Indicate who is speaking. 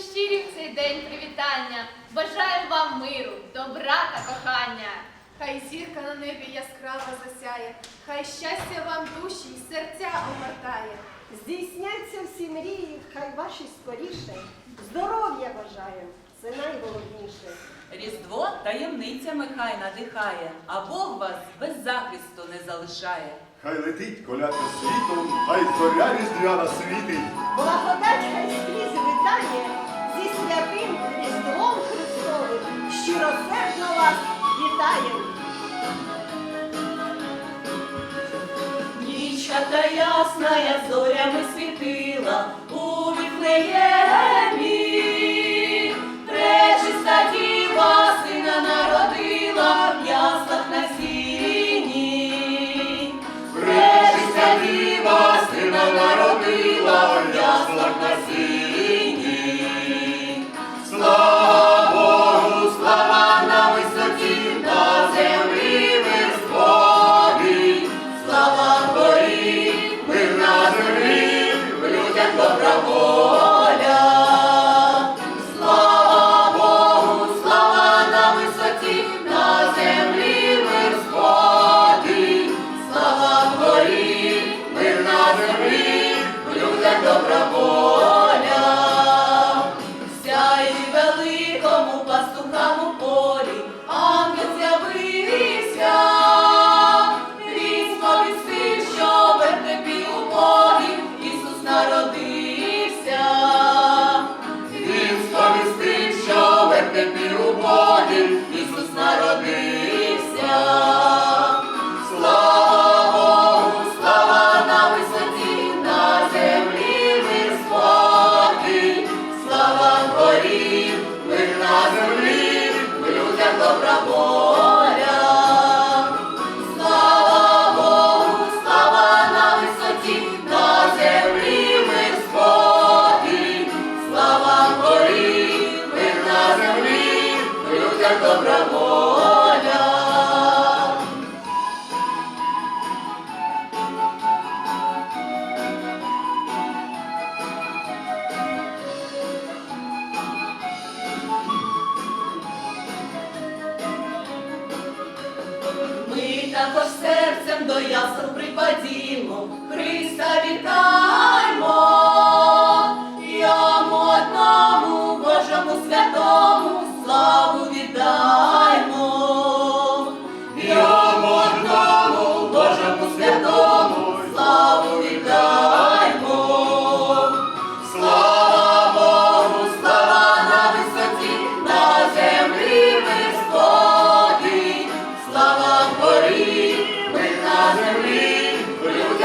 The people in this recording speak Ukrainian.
Speaker 1: щирі в цей день привітання. Бажаю вам миру, добра та кохання.
Speaker 2: Хай зірка на небі яскраво засяє, хай щастя вам душі й серця омертає.
Speaker 3: Здійсняться всі мрії, хай ваші скоріше. Здоров'я бажаю, це найголовніше.
Speaker 4: Різдво таємницями хай надихає, а Бог вас без захисту не залишає.
Speaker 5: Хай летить колядка світом, хай зоря різдвяна світить.
Speaker 3: Благодать хай скрізь вітає зі святим Різдвом Христовим. Щиросердно вас вітаю.
Speaker 4: Нічка та ясна зорями світила у Віфлеємі. Пречиста діва сина народила в яслах на сіні. Пречиста діва сина народила людях добра горі, мир на землі, в людях також серцем до ясел припадімо, Христа вітаймо,